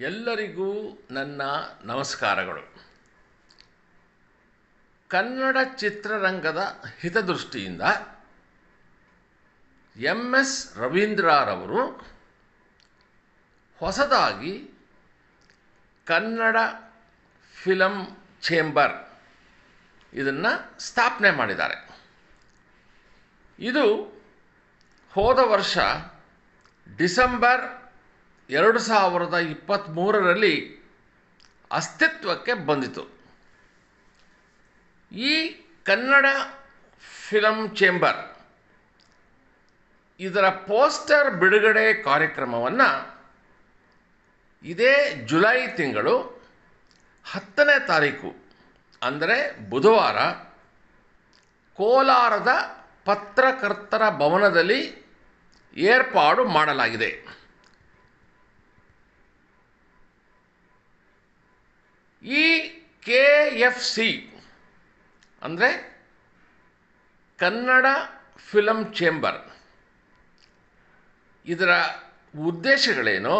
ಎಲ್ಲರಿಗೂ ನನ್ನ ನಮಸ್ಕಾರಗಳು. ಕನ್ನಡ ಚಿತ್ರರಂಗದ ಹಿತದೃಷ್ಟಿಯಿಂದ ಎಂ ಎಸ್ ರವೀಂದ್ರರವರು ಹೊಸದಾಗಿ ಕನ್ನಡ ಫಿಲಂ ಚೇಂಬರ್ ಇದನ್ನು ಸ್ಥಾಪನೆ ಮಾಡಿದ್ದಾರೆ. ಇದು ಹೋದ ವರ್ಷ ಡಿಸೆಂಬರ್ ಎರಡು ಸಾವಿರದ ಇಪ್ಪತ್ತ್ಮೂರರಲ್ಲಿ ಅಸ್ತಿತ್ವಕ್ಕೆ ಬಂದಿತು. ಈ ಕನ್ನಡ ಫಿಲಂ ಚೇಂಬರ್ ಇದರ ಪೋಸ್ಟರ್ ಬಿಡುಗಡೆ ಕಾರ್ಯಕ್ರಮವನ್ನು ಇದೇ ಜುಲೈ ತಿಂಗಳು ಹತ್ತನೇ ತಾರೀಕು, ಅಂದರೆ ಬುಧವಾರ, ಕೋಲಾರದ ಪತ್ರಕರ್ತರ ಭವನದಲ್ಲಿ ಏರ್ಪಾಡು ಮಾಡಲಾಗಿದೆ ಈ ಕೆ ಎಫ್ ಸಿ ಅಂದರೆ ಕನ್ನಡ ಫಿಲಂ ಚೇಂಬರ್ ಇದರ ಉದ್ದೇಶಗಳೇನು?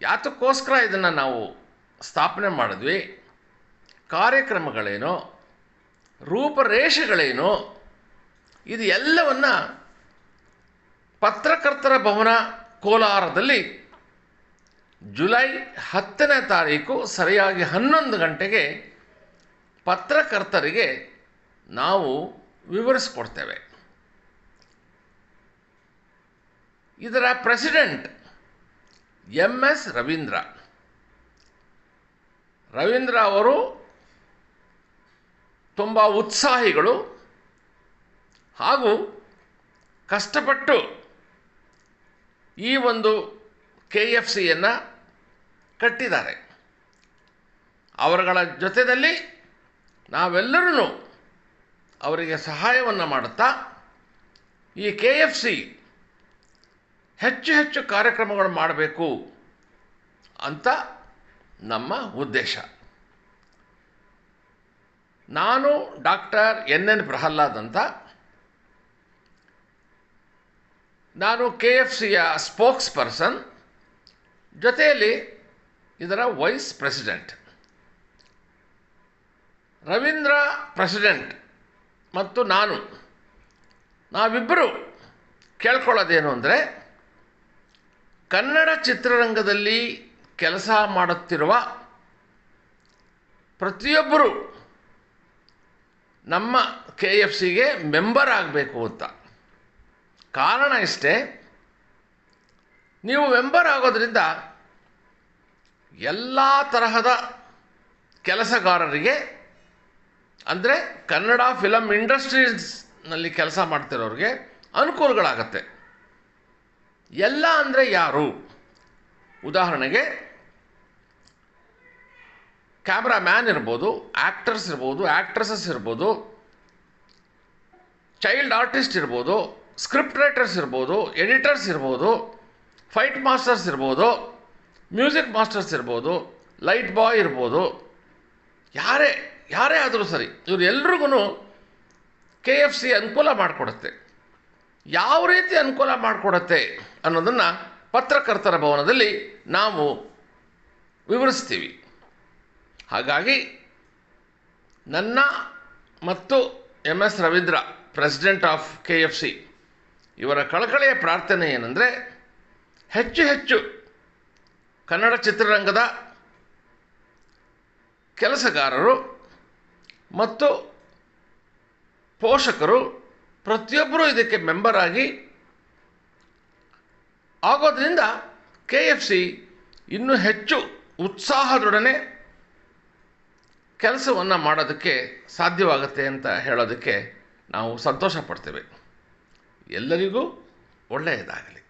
ಯಾತಕ್ಕೋಸ್ಕರ ಇದನ್ನು ನಾವು ಸ್ಥಾಪನೆ ಮಾಡಿದ್ವಿ? ಕಾರ್ಯಕ್ರಮಗಳೇನು? ರೂಪರೇಷೆಗಳೇನು? ಇದು ಎಲ್ಲವನ್ನು ಪತ್ರಕರ್ತರ ಭವನ ಕೋಲಾರದಲ್ಲಿ ಜುಲೈ ಹತ್ತನೇ ತಾರೀಕು ಸರಿಯಾಗಿ ಹನ್ನೊಂದು ಗಂಟೆಗೆ ಪತ್ರಕರ್ತರಿಗೆ ನಾವು ವಿವರಿಸ್ಕೊಡ್ತೇವೆ. ಇದರ president M S Ravindra. Ravindra ಅವರು ತುಂಬ ಉತ್ಸಾಹಿಗಳು ಹಾಗೂ ಕಷ್ಟಪಟ್ಟು ಈ ಒಂದು ಕೆ ಎಫ್ ಸಿಯನ್ನು ಕಟ್ಟಿದ್ದಾರೆ. ಅವರುಗಳ ಜೊತೆಯಲ್ಲಿ ನಾವೆಲ್ಲರೂ ಅವರಿಗೆ ಸಹಾಯವನ್ನು ಮಾಡುತ್ತಾ, ಈ ಕೆ ಎಫ್ ಸಿ ಹೆಚ್ಚು ಹೆಚ್ಚು ಕಾರ್ಯಕ್ರಮಗಳು ಮಾಡಬೇಕು ಅಂತ ನಮ್ಮ ಉದ್ದೇಶ. ನಾನು ಡಾಕ್ಟರ್ ಎನ್ ಎನ್ ಪ್ರಹ್ಲಾದ್ ಅಂತ. ನಾನು ಕೆ ಎಫ್ ಸಿಯ ಸ್ಪೋಕ್ಸ್ ಪರ್ಸನ್ ಜೊತೆಯಲ್ಲಿ ಇದರ ವೈಸ್ ಪ್ರೆಸಿಡೆಂಟ್. ರವೀಂದ್ರ ಪ್ರೆಸಿಡೆಂಟ್ ಮತ್ತು ನಾನು, ನಾವಿಬ್ಬರು ಕೇಳ್ಕೊಳ್ಳೋದೇನು ಅಂದರೆ, ಕನ್ನಡ ಚಿತ್ರರಂಗದಲ್ಲಿ ಕೆಲಸ ಮಾಡುತ್ತಿರುವ ಪ್ರತಿಯೊಬ್ಬರು ನಮ್ಮ ಕೆ ಎಫ್ ಸಿಗೆ ಮೆಂಬರ್ ಆಗಬೇಕು ಅಂತ. ಕಾರಣ ಇಷ್ಟೇ ನೀವು ಮೆಂಬರ್ ಆಗೋದ್ರಿಂದ ಎಲ್ಲ ತರಹದ ಕೆಲಸಗಾರರಿಗೆ, ಅಂದರೆ ಕನ್ನಡ ಫಿಲಮ್ ಇಂಡಸ್ಟ್ರೀಸ್ನಲ್ಲಿ ಕೆಲಸ ಮಾಡ್ತಿರೋರಿಗೆ ಅನುಕೂಲಗಳಾಗತ್ತೆ. ಎಲ್ಲ ಅಂದರೆ ಯಾರು? ಉದಾಹರಣೆಗೆ ಕ್ಯಾಮ್ರಾಮ್ಯಾನ್ ಇರ್ಬೋದು ಆ್ಯಕ್ಟರ್ಸ್ ಇರ್ಬೋದು ಆ್ಯಕ್ಟ್ರೆಸಸ್ ಇರ್ಬೋದು ಚೈಲ್ಡ್ ಆರ್ಟಿಸ್ಟ್ ಇರ್ಬೋದು ಸ್ಕ್ರಿಪ್ಟ್ ರೈಟರ್ಸ್ ಇರ್ಬೋದು ಎಡಿಟರ್ಸ್ ಇರ್ಬೋದು ಫೈಟ್ ಮಾಸ್ಟರ್ಸ್ ಇರ್ಬೋದು ಮ್ಯೂಸಿಕ್ ಮಾಸ್ಟರ್ಸ್ ಇರ್ಬೋದು ಲೈಟ್ ಬಾಯ್ ಇರ್ಬೋದು, ಯಾರೇ ಯಾರೇ ಆದರೂ ಸರಿ, ಇವರು ಎಲ್ರಿಗೂ ಕೆ ಎಫ್ ಸಿ ಅನುಕೂಲ ಮಾಡಿಕೊಡುತ್ತೆ. ಯಾವ ರೀತಿ ಅನುಕೂಲ ಮಾಡಿಕೊಡತ್ತೆ ಅನ್ನೋದನ್ನು ಪತ್ರಕರ್ತರ ಭವನದಲ್ಲಿ ನಾವು ವಿವರಿಸ್ತೀವಿ. ಹಾಗಾಗಿ ನನ್ನ ಮತ್ತು M S Ravindra president of K F C ಇವರ ಕಳಕಳಿಯ ಪ್ರಾರ್ಥನೆ ಏನಂದರೆ ಹೆಚ್ಚು ಹೆಚ್ಚು ಕನ್ನಡ ಚಿತ್ರರಂಗದ ಕೆಲಸಗಾರರು ಮತ್ತು ಪೋಷಕರು ಪ್ರತಿಯೊಬ್ಬರೂ ಇದಕ್ಕೆ ಮೆಂಬರ್ ಆಗಿ ಆಗೋದ್ರಿಂದ ಕೆ ಎಫ್ ಸಿ ಇನ್ನೂ ಹೆಚ್ಚು ಉತ್ಸಾಹದೊಡನೆ ಕೆಲಸವನ್ನು ಮಾಡೋದಕ್ಕೆ ಸಾಧ್ಯವಾಗುತ್ತೆ ಅಂತ ಹೇಳೋದಕ್ಕೆ ನಾವು ಸಂತೋಷ ಪಡ್ತೇವೆ ಎಲ್ಲರಿಗೂ ಒಳ್ಳೆಯದಾಗಲಿ.